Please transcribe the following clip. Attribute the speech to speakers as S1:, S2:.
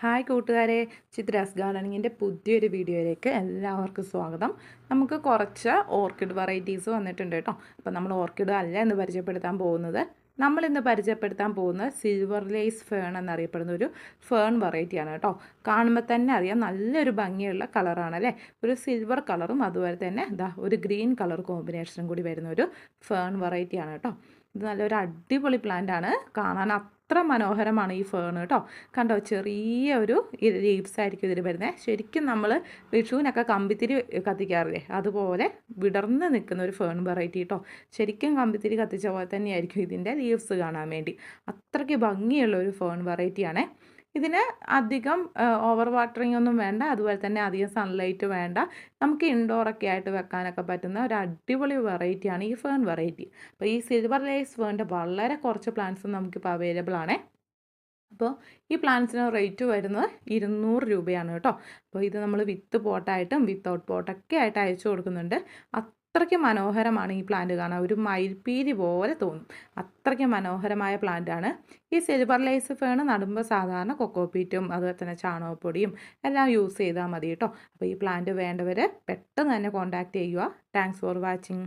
S1: Hi കൂട്ടുകാരെ ചിത്രാസ് ഗാർഡനിങ്ങിന്റെ പുതിയൊരു വീഡിയോയിലേക്ക് എല്ലാവർക്കും സ്വാഗതം. നമുക്ക് കുറച്ച് ഓർക്കിഡ് വെറൈറ്റീസ് വന്നിട്ടുണ്ട് കേട്ടോ. അപ്പോൾ നമ്മൾ ഓർക്കിഡ് അല്ല എന്ന് പരിചയപ്പെടുത്താൻ പോകുന്നത്. നമ്മളിന്ന് പരിചയപ്പെടുത്താൻ പോകുന്നത് സിൽവർ ലേസ് ഫേൺ എന്നറിയപ്പെടുന്ന ഒരു ഫേൺ വെറൈറ്റിയാണ് കേട്ടോ. കാണുമ്പോൾ തന്നെ അറിയാം നല്ലൊരു ഭംഗിയുള്ള കളറാണ് അല്ലേ? ഒരു സിൽവർ കളറും അതുപോലെ തന്നെ ഇതാ ഒരു ഗ്രീൻ കളർ കോമ്പിനേഷനും കൂടി വരുന്ന ഒരു ഫേൺ വെറൈറ്റിയാണ് കേട്ടോ. ഇത് നല്ലൊരു അടിപൊളി പ്ലാന്റ് ആണ്. കാണാൻ അത്ര മനോഹരമാണ് ഈ ഫേൺ കേട്ടോ. കണ്ടോ ചെറിയ ഒരു ലീവ്സ് ആയിരിക്കും ഇതിൽ വരുന്നത് ശരിക്കും നമ്മൾ വിഷുവിനൊക്കെ കമ്പിത്തിരി കത്തിക്കാറില്ലേ? അതുപോലെ വിടർന്ന് നിൽക്കുന്ന ഒരു ഫേൺ വെറൈറ്റി കേട്ടോ. ശരിക്കും കമ്പിത്തിരി കത്തിച്ച പോലെ തന്നെയായിരിക്കും ഇതിന്റെ ലീവ്സ് കാണാൻ വേണ്ടി. അത്രയ്ക്ക് ഭംഗിയുള്ള ഒരു ഫേൺ വെറൈറ്റിയാണേ ഇതിന് അധികം ഓവർ വാട്ടറിങ് ഒന്നും വേണ്ട അതുപോലെ തന്നെ അധികം സൺലൈറ്റ് വേണ്ട. നമുക്ക് ഇൻഡോറൊക്കെ ആയിട്ട് വെക്കാനൊക്കെ പറ്റുന്ന ഒരു അടിപൊളി വെറൈറ്റിയാണ് ഈ ഫേൺ വെറൈറ്റി അപ്പോൾ ഈ സിൽവർ ലൈസ് ഫേണിന്റെ വളരെ കുറച്ച് പ്ലാന്റ്സ് നമുക്കിപ്പോൾ അവൈലബിൾ ആണ്. അപ്പോൾ ഈ പ്ലാന്റ്സിന് റേറ്റ് വരുന്നത് ഇരുന്നൂറ് രൂപയാണ് കേട്ടോ. അപ്പോൾ ഇത് നമ്മൾ വിത്ത് പോട്ടായിട്ടും വിത്തൗട്ട് പോട്ടൊക്കെ ആയിട്ട് അയച്ചു കൊടുക്കുന്നുണ്ട്. അത്രയ്ക്ക് മനോഹരമാണ് ഈ പ്ലാന്റ് കാണാൻ. ഒരു മയിൽപ്പീലി പോലെ തോന്നും. അത്രയ്ക്ക് മനോഹരമായ പ്ലാന്റാണ് ഈ സിൽവർ ലൈസ് ഫേൺ നടുമ്പോൾ സാധാരണ കൊക്കോപ്പീറ്റും അതുപോലെ തന്നെ ചാണകപ്പൊടിയും എല്ലാം യൂസ് ചെയ്താൽ മതി കേട്ടോ. അപ്പോൾ ഈ പ്ലാന്റ് വേണ്ടവർ പെട്ടെന്ന് തന്നെ കോൺടാക്റ്റ് ചെയ്യുക. Thanks for watching